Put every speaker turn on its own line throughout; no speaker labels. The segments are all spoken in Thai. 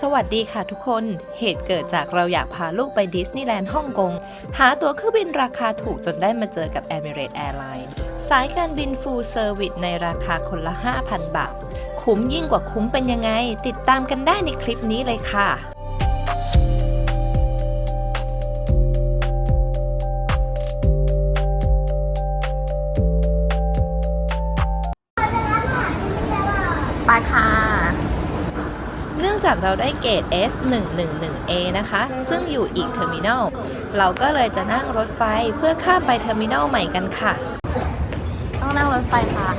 สวัสดีค่ะทุกคน เหตุเกิดจากเราอยากพาลูกไปดิสนีย์แลนด์ฮ่องกง หาตั๋วเครื่องบินราคาถูกจนได้มาเจอกับ Emirates Airline สายการบินฟูลเซอร์วิสในราคาคนละ 5,000 บาท คุ้มยิ่งกว่าคุ้มเป็นยังไง ติดตามกันได้ในคลิปนี้เลยค่ะ จากเราได้เกรด S111A นะคะ ซึ่งอยู่อีกเทอร์มินอล เราก็เลยจะนั่งรถไฟเพื่อข้ามไปเทอร์มินอลใหม่กันค่ะ ต้องนั่งรถไฟค่ะ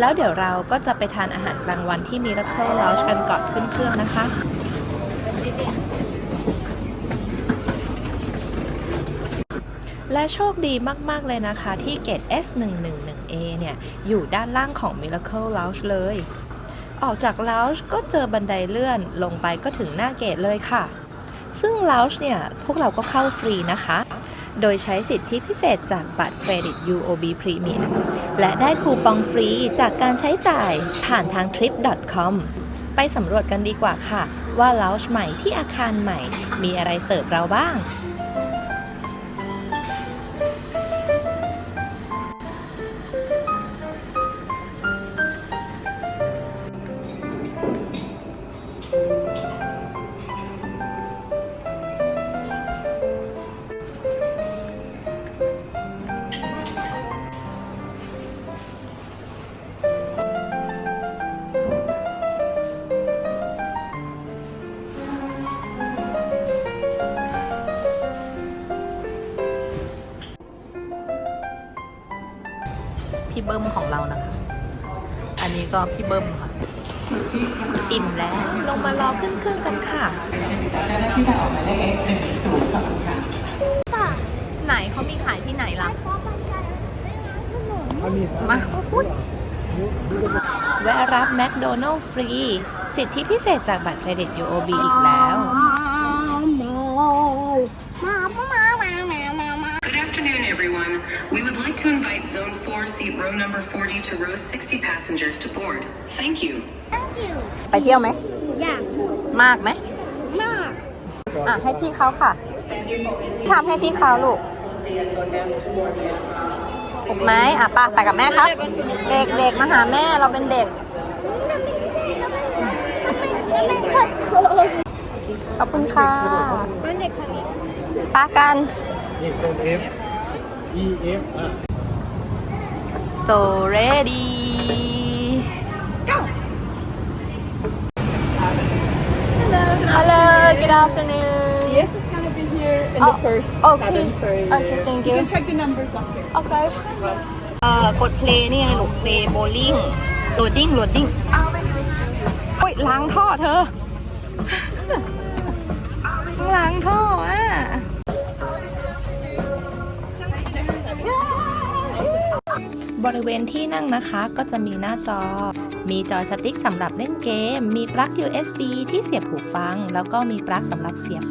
แล้วเดี๋ยวเราก็จะไปทานอาหารกลางวันที่ Miracle Lounge กันก่อนขึ้นเครื่องนะคะ และโชคดีมาก ๆ เลยนะคะที่เกต S111A เนี่ย อยู่ด้านล่างของ Miracle Lounge เลย ออกจาก Lounge ก็เจอบันไดเลื่อนลงไปก็ถึงหน้าเกตเลยค่ะ ซึ่ง Lounge เนี่ย พวกเราก็เข้าฟรีนะคะ โดยใช้สิทธิพิเศษจากบัตรเครดิต UOB Premium และได้คูปองฟรีจากการใช้จ่ายผ่านทาง trip.com ไปสำรวจกันดีกว่าค่ะ ว่า Lounge ใหม่ที่อาคารใหม่มีอะไรเสิร์ฟเราบ้าง พี่เบิ้มของเรานะคะ อันนี้ก็พี่เบิ้มค่ะ อิ่มแล้วลงมารอขึ้นเครื่องกันค่ะไหนเขามีขายที่ไหนล่ะมาแวะรับแมคโดนัลล์ฟรี สิทธิพิเศษจากบัตรเครดิต UOB อีกแล้ว
to invite Zone 4, seat row number 40 to row 60 passengers to board. Thank you.
ไปเที่ยวไหม
อยาก
มากไหม
มาก
อะ ให้พี่เขาค่ะทำให้พี่เขาลูกถูกไหมอะไป้าไปกับแม่ครับ เด็กเด็กมาหาแม่เราเป็นเด็ก
ก็เป็นคนโกง
ขอบคุณค่ะ
เป็นเด็กคนนี้
ป้ากัน
นี่ตรง F E F อะ
so ready hello good afternoon
Yes, it's gonna be here in
Oh,
the first
okay.
cabin for you.
Okay, thank you.
You can check the numbers up here.
okay เอ่อกดเพลย์นี่ไงลูกเพลย์โบลิ่งโหลดดิ้งโหลดดิ้งโอ้ยล้างท่อเธอ ล้างท่ออะ บริเวณที่นั่งนะคะก็จะมีหน้าจอ มีจอยสติ๊กสำหรับเล่นเกม มีปลั๊ก USB ที่เสียบหูฟัง แล้วก็มีปลั๊กสำหรับเสียบ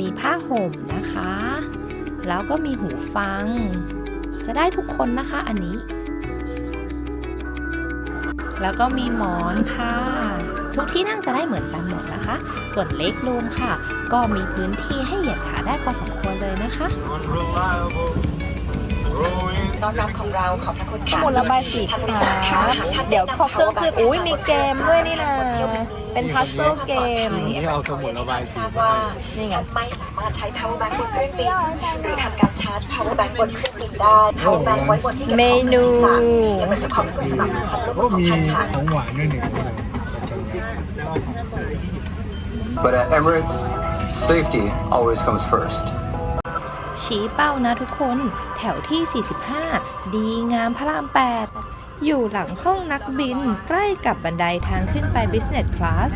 มีผ้าห่มนะคะ แล้วก็มีหูฟัง จะได้ทุกคนนะคะอันนี้ แล้วก็มีหมอนค่ะ ทุกที่นั่งจะได้เหมือนกันหมดนะคะ ส่วนเล็กรูมค่ะ ก็มีพื้นที่ให้เหยียดขาได้พอสมควรเลยนะคะ หมดระบายสีครับเดี๋ยวพอเครื่องขึ้นอุ้ยมีเกมด้วยนี่นะเป็นพัซเซิลเกม
นี่เอาสมุดระบายสีมาให้
นี่ไง
ไม่สามารถใช้ power bank บนเครื่องบินหรือทำการชาร์จ power bank บนเครื่องบินได้ power bank ไว้บนที่เก็บ
เมนู
ของต่างๆและประสบความสำเร็จสำหรับความร่วม
ก็
มือของ
มี
ท่านค่ะ
ของหวานด้วยหนึ่งประจำ
But at Emirates, safety always comes first.
ชี้เป้านะทุกคนแถวที่ 45 ดีงามพระราม 8 อยู่หลังห้องนักบินใกล้กับบันไดทางขึ้นไป Business Class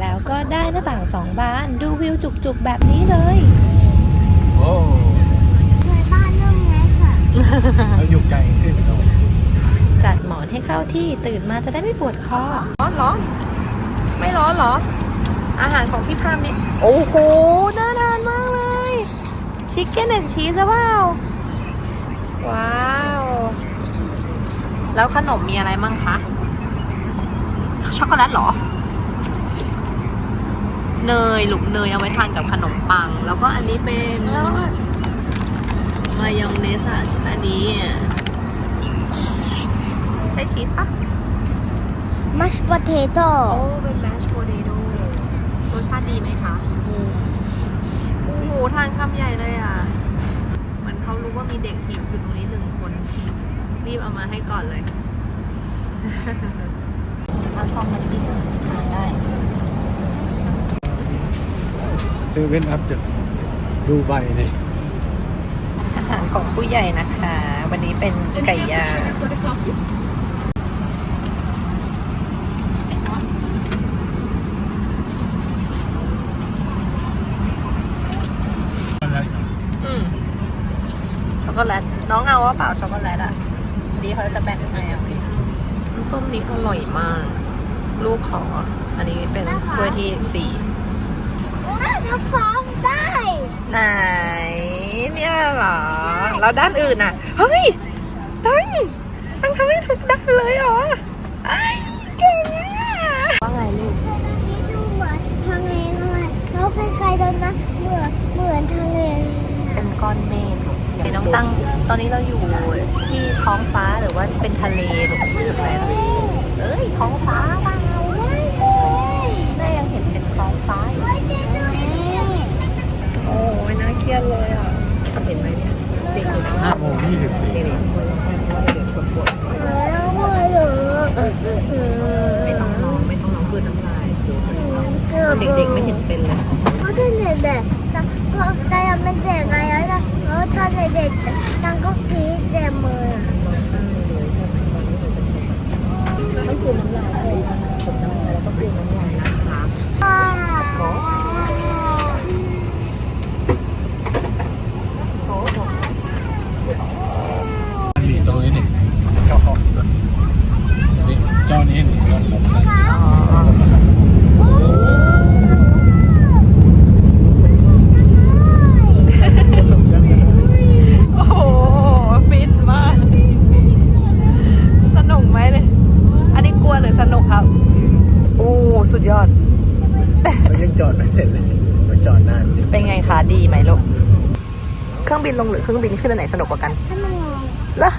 แล้วก็ได้หน้าต่างสองบานดูวิวจุกๆแบบนี้เลย
โอ้
เหมือนบ้านเรื่องเล็กอะ
แล้วอยู่ไกลขึ้นเรา
จัดหมอนให้เข้าที่ตื่นมาจะได้ไม่ปวดคอร้อนเหรอ ไม่ร้อนเหรอ อาหารของพี่พามนี่โอ้โห น่าทานมากเลย ชิคเก้นแอนชีสเปล่าว้าว
แล้วขนมมีอะไรมั่งคะ ช็อกโกแลตเหรอ เนยหลุมเนยเอาไว้ทานกับขนมปัง แล้วก็อันนี้เป็นมายองเนสอะใช่ไหมอันนี้ใช่ชีสปะ
มัชโปเตโต้
โอ้เป็นแมชโพเตโต้รสชาติดีไหมคะโอ้โหทานคำใหญ่เลยอะ เหมือนเขารู้ว่ามีเด็กหิวอยู่ตรงนี้หนึ่งคน รีบเอามาให้ก่อนเลยถ้าซ่อมน้ำจิ้มทานได้
ซื้อเว้นอัพจากดูใบเลย
อาหารของผู้ใหญ่นะคะ วันนี้เป็นไก่ย่าง
For the coffee.
อืมช็อก โกแลต น้องเอาว่าเปล่าช็อกโกแลตอะ ดีเขาจะแบ่งให้เอาน้ำส้มนี้อร่อยมาก ลูกขอ อันนี้เป็นถ้วยที่สี่
น่าจะซ้อมได้
ไหน เนี่ยเหรอ แล้วด้านอื่นอะ เฮ้ย ตั้ง ตั้งทำให้ทุกด้านเลยเหรอไอ้เก่งอะว่าไงลูก
ตอนนี้ดูเหมือนทะเลเลยแล้วใครๆโดนนะเหมือนเหมือนทะเล
เป็นก้อนเมฆลูกเดี๋ยว น้องตั้งตอนนี้เราอยู่ที่ท้องฟ้าหรือว่าเป็นทะเลหรืออะไรเอ้ยท้องฟ้าบ้าง
ไม่เลย
แม่ยังเห็นเป็นท้องฟ้าอยู่โอ้ยน่าเครียดเลยอะเห็นไหมเนี่ยเด็ก
ห้าโมงยี่สิบสี่
เด็กคนเพราะว่าเด็กๆปวดปวด
เออแล้วพอเหรอเออเออเออ
ไม่ต้องร้องไม่ต้องร้องพื่อน้ำลายเด็กๆไม่เห็นเป็นเลย
เพราะตอนเด็กๆแต่พอแต่ยังเป็นเด็กไง แล้วนะแล้วตอนเด็กๆตังก็กรี๊ดเต็มมืออะ
ต้องคืนน้ำลายเลยผมน้ำลายแล้วก็คืนน้ำลายนะคะ
อ่า
มีตรงนี้นี่จอนี่จอนี้นี่ลงลง
โอ้โห ฟินมาก สนุกไหมเนี่ย อันนี้กลัวหรือสนุกครับ โอ้ สุดยอด
มันยังจอดไม่เสร็จเลยมันจอดนานจริง
เป็นไงคะ ดีไหมลูก เครื่อง บินลงหรือเครื่องบินขึ้นอันไหนสนุกกว่ากัน
ถ้ามันงง
เหรอ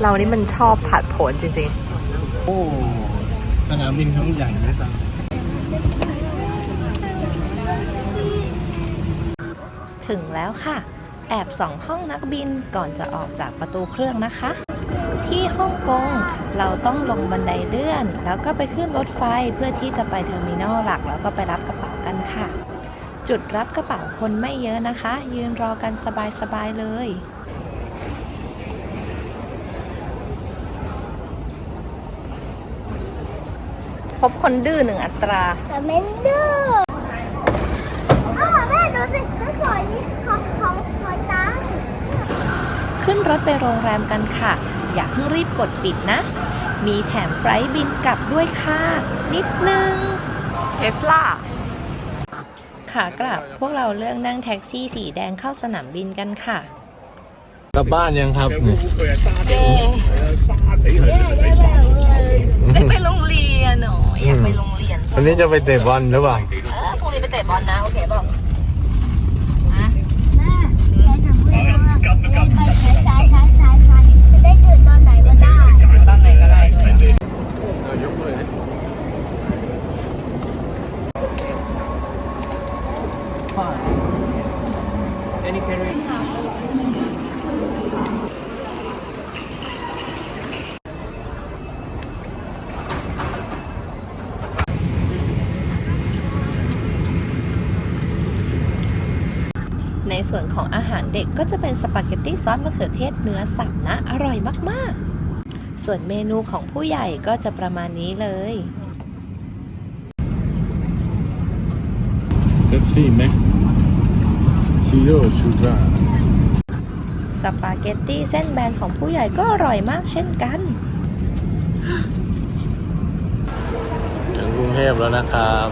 เรานี่มันชอบผัดโผนจริง
โอ้ สนามบินเขาใหญ่ไหมตัง
ๆถึงแล้วค่ะ แอบส่องห้องนักบินก่อนจะออกจากประตูเครื่องนะคะ ที่ฮ่องกงเราต้องลงบันไดเลื่อน แล้วก็ไปขึ้นรถไฟเพื่อที่จะไปเทอร์มินอลหลัก แล้วก็ไปรับกระเป๋ากันค่ะ จุดรับกระเป๋าคนไม่เยอะนะคะ ยืนรอกันสบายๆเลยพบคนดื้อหนึ่งอัตรา
แต่เมนเดอร์อ้าวแม่ดูสิเขาสวยนี่เขาเขาเขาตาย
ขึ้นรถไปโรงแรมกันค่ะ อย่าเพิ่งรีบกดปิดนะ มีแถมไฟลท์บินกลับด้วยค่ะ นิดนึง เทสลา ขากลับพวกเราเลือกนั่งแท็กซี่สีแดงเข้าสนามบินกันค่ะ
กลับบ้านยังครับนี่
ได้ไปโรงเรียนหนออยากไปโรงเรียน
วันนี้จะไปเตะบอลหรือเปล่า
เออพรุ่งนี้ไปเตะบอลนะโอเคเปล่าฮะ
แม่แม่ทำเพื่อนว่าแม่ไปสายสายสายสายจะได้ตื่นตอนไหนก็ ได้
ตอนไหนก็ได้ด้วย
เรายกเลย
ในส่วนของอาหารเด็กก็จะเป็นสปาเกตตี้ซอสมะเขือเทศเนื้อสับนะ อร่อยมากๆ ส่วนเมนูของผู้ใหญ่ก็จะประมาณนี้เลย
เป๊ปซี่ไหม ติโอชูกา
สปาเกตตี้เส้นแบนของผู้ใหญ่ก็อร่อยมากเช่นกัน
ถึงกรุงเทพแล้วนะครับ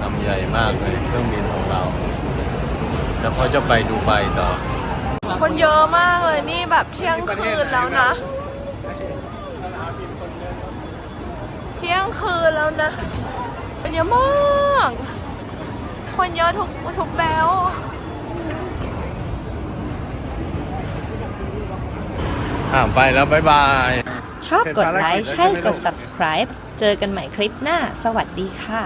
ลำใหญ่มากเลยเครื่องบินของเราแล้วจะไปดูไปต่อ
คนเยอะมากเลยนี่แบบเที่ยงคืนแล้วนะ เที่ย
งคืนแล้วนะเป็นเยองมาก คนเยอะทุกทุกแบล
อ่าไปแล้วบ๊ายบาย
ชอบกดไลค์
เสร็จภารกิจแล้ว
ใช่
ใช่ไหม
ก
ลู
ด
ก
subscribe เจอกันใหม่คลิปหน้า สวัสดีค่ะ